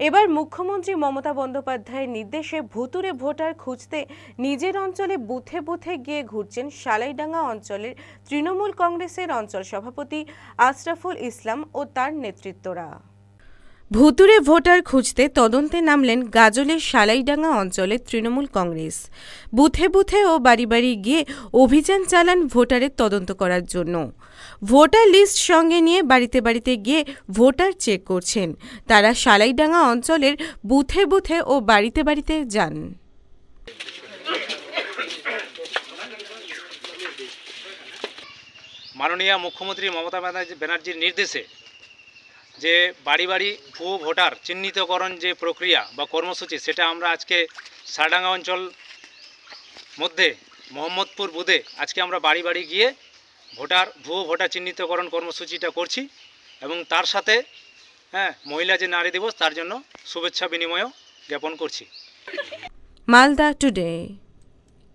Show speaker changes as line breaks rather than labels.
এবার মুখ্যমন্ত্রী মমতা বন্দ্যোপাধ্যায়ের নির্দেশে ভুতুরে ভোটার খুঁজতে নিজের অঞ্চলে বুথে বুথে গিয়ে ঘুরছেন সালাইডাঙ্গা অঞ্চলের তৃণমূল কংগ্রেসের অঞ্চল সভাপতি আশরাফুল ইসলাম ও তার নেতৃত্বরা। ভুতুরে ভোটার খুঁজতে তদন্তে নামলেন গাজলের সালাইডাঙ্গা অঞ্চলের তৃণমূল কংগ্রেস। বুথে বুথে ও বাড়ি বাড়ি গিয়ে অভিযান চালান ভোটারের তদন্ত করার জন্য। ভোটার লিস্ট সঙ্গে নিয়ে বাড়িতে বাড়িতে গিয়ে ভোটার চেক করছেন। তারা সালাইডাঙ্গা অঞ্চলের বুথে বুথে ও বাড়িতে বাড়িতে যান।
মাননীয় মুখ্যমন্ত্রী মমতা ব্যানার্জি- ব্যানার্জির নির্দেশে যে বাড়ি বাড়ি ভুয়ো ভোটার চিহ্নিতকরণ যে প্রক্রিয়া বা কর্মসূচি, সেটা আমরা আজকে সারডাঙ্গা অঞ্চল মধ্যে, মোহাম্মদপুর বুধে আজকে আমরা বাড়ি বাড়ি গিয়ে ভোটার, ভুয়ো ভোটার চিহ্নিতকরণ কর্মসূচিটা করছি এবং তার সাথে হ্যাঁ মহিলা যে নারী দিবস, তার জন্য শুভেচ্ছা বিনিময়ও জ্ঞাপন করছি।
মালদা টুডে